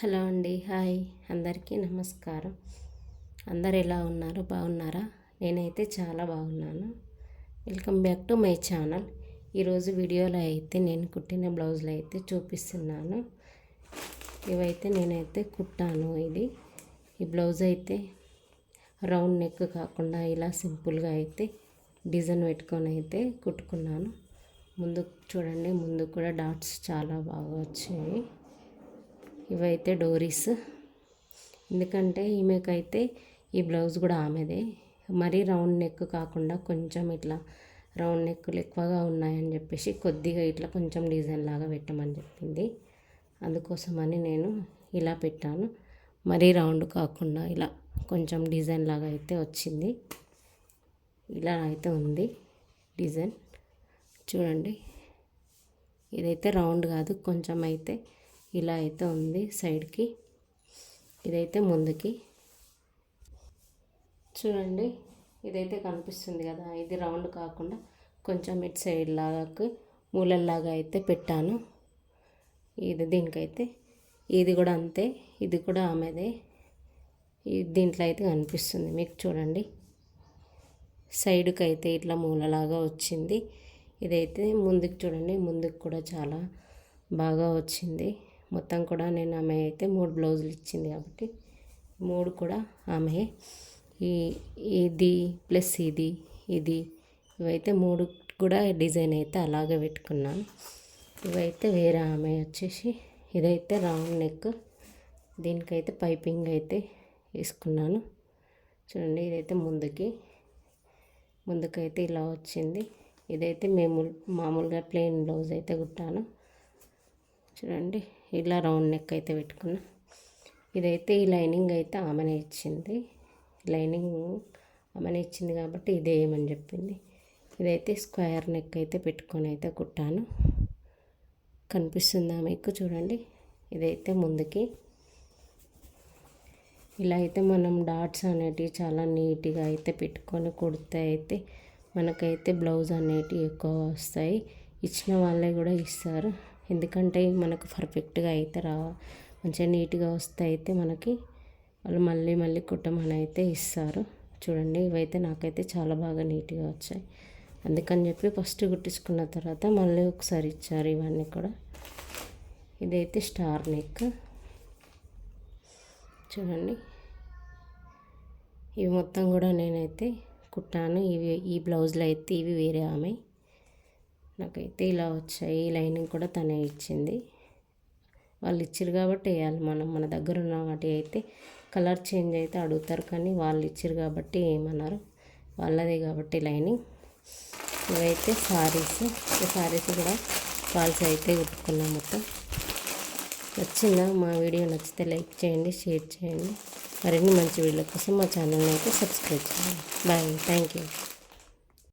Hello అండి hi. అందరికీ నమస్కారం. అందరు ఎలా ఉన్నారు? బాగున్నారా? నేనైతే చాలా బాగున్నాను. Welcome back to my channel. ఈరోజు వీడియోలో అయితే నేను కుట్టిన బ్లౌజులు అయితే చూపిస్తున్నాను. ఇవైతే నేనైతే కుట్టాను ఇది. ఈ బ్లౌజ్ అయితే రౌండ్ నెక్ కాకుండా ఇలా సింపుల్గా అయితే డిజైన్ పెట్టుకొని అయితే కుట్టుకున్నాను. ముందు చూడండి ముందు కూడా డాట్స్ చాలా బాగా వచ్చాయి. ఇవైతే డోరీస్. ఎందుకంటే ఈమెకైతే ఈ బ్లౌజ్ కూడా ఆమెదే. మరీ రౌండ్ నెక్ కాకుండా కొంచెం ఇట్లా రౌండ్ నెక్కులు ఎక్కువగా ఉన్నాయని చెప్పేసి కొద్దిగా ఇట్లా కొంచెం డిజైన్ లాగా పెట్టమని చెప్పింది. అందుకోసమని నేను ఇలా పెట్టాను. మరీ రౌండ్ కాకుండా ఇలా కొంచెం డిజైన్ లాగా అయితే వచ్చింది. ఇలా అయితే ఉంది డిజైన్. చూడండి. ఇదైతే రౌండ్ కాదు కొంచెం అయితే ఇలా అయితే ఉంది సైడ్కి. ఇదైతే ముందుకి. చూడండి ఇదైతే కనిపిస్తుంది కదా ఇది రౌండ్ కాకుండా కొంచెం ఇటు సైడ్ లాగా మూలల్లాగా అయితే పెట్టాను. ఇది దీనికైతే ఇది కూడా అంతే ఇది కూడా ఆమెదే. దీంట్లో అయితే కనిపిస్తుంది మీకు చూడండి. సైడ్కి అయితే ఇట్లా మూలలాగా వచ్చింది. ఇదైతే ముందుకు చూడండి ముందుకు కూడా చాలా బాగా వచ్చింది. మొత్తం కూడా నేను ఆమె అయితే మూడు బ్లౌజులు ఇచ్చింది కాబట్టి మూడు కూడా ఆమె ఈ ఇది ప్లస్ ఇది ఇది ఇవైతే మూడు కూడా డిజైన్ అయితే అలాగే పెట్టుకున్నాను. ఇవైతే వేరే ఆమె వచ్చేసి ఇదైతే రౌండ్ నెక్ దీనికైతే పైపింగ్ అయితే వేసుకున్నాను. చూడండి ఇదైతే ముందుకి ముందుకైతే ఇలా వచ్చింది. ఇదైతే మేము మామూలుగా ప్లెయిన్ బ్లౌజ్ అయితే కుట్టాను. చూడండి ఇలా రౌండ్ నెక్ అయితే పెట్టుకున్నా. ఇదైతే ఈ లైనింగ్ అయితే ఆమెనే ఇచ్చింది. లైనింగ్ ఆమెనే ఇచ్చింది కాబట్టి ఇదే ఏమని చెప్పింది. ఇదైతే స్క్వేర్ నెక్ అయితే పెట్టుకొని అయితే కుట్టాను. కనిపిస్తుందా మీకు? చూడండి. ఇదైతే ముందుకి. ఇలా అయితే మనం డాట్స్ అనేటివి చాలా నీట్గా అయితే పెట్టుకొని కుడితే అయితే మనకైతే బ్లౌజ్ అనేటివి ఎక్కువ వస్తాయి. ఇచ్చిన వాళ్ళే కూడా ఇస్తారు. ఎందుకంటే మనకు పర్ఫెక్ట్గా అయితే రా మంచిగా నీట్గా వస్తే అయితే మనకి వాళ్ళు మళ్ళీ మళ్ళీ కుట్టమని అయితే ఇస్తారు. చూడండి ఇవైతే నాకైతే చాలా బాగా నీట్గా వచ్చాయి. అందుకని చెప్పి ఫస్ట్ కుట్టించుకున్న తర్వాత మళ్ళీ ఒకసారి ఇచ్చారు ఇవన్నీ కూడా. ఇదైతే స్టార్ నెక్ చూడండి ఇవి మొత్తం కూడా నేనైతే కుట్టాను. ఇవి ఈ బ్లౌజ్లో అయితే ఇవి వేరే ఆమె. నాకైతే ఇలా వచ్చాయి ఈ లైనింగ్ కూడా తనే ఇచ్చింది. వాళ్ళు ఇచ్చారు కాబట్టి వేయాలి. మనం మన దగ్గర ఉన్న వాటి అయితే కలర్ చేంజ్ అయితే అడుగుతారు కానీ వాళ్ళు ఇచ్చారు కాబట్టి ఏమన్నారు? వాళ్ళదే కాబట్టి లైనింగ్. ఇవైతే సారీస్ సారీస్ కూడా ఫాల్స్ అయితే కుట్టుకున్నాం మొత్తం. నచ్చిందా? మా వీడియో నచ్చితే లైక్ చేయండి షేర్ చేయండి. మరిన్ని మంచి వీడియోల కోసం మా ఛానల్ని అయితే సబ్స్క్రైబ్ చేయండి. బాయ్. Thank you.